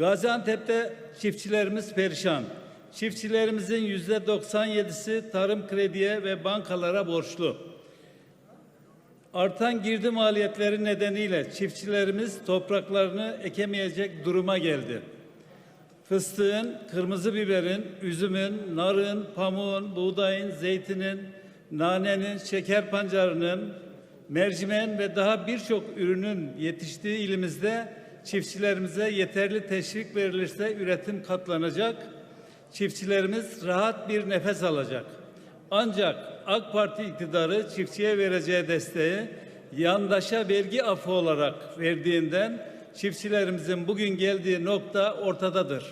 Gaziantep'te çiftçilerimiz perişan. Çiftçilerimizin yüzde 97'si tarım krediye ve bankalara borçlu. Artan girdi maliyetleri nedeniyle çiftçilerimiz topraklarını ekemeyecek duruma geldi. Fıstığın, kırmızı biberin, üzümün, narın, pamuğun, buğdayın, zeytinin, nanenin, şeker pancarının, mercimeğin ve daha birçok ürünün yetiştiği ilimizde çiftçilerimize yeterli teşvik verilirse üretim katlanacak, çiftçilerimiz rahat bir nefes alacak. Ancak AK Parti iktidarı çiftçiye vereceği desteği yandaşa vergi affı olarak verdiğinden çiftçilerimizin bugün geldiği nokta ortadadır.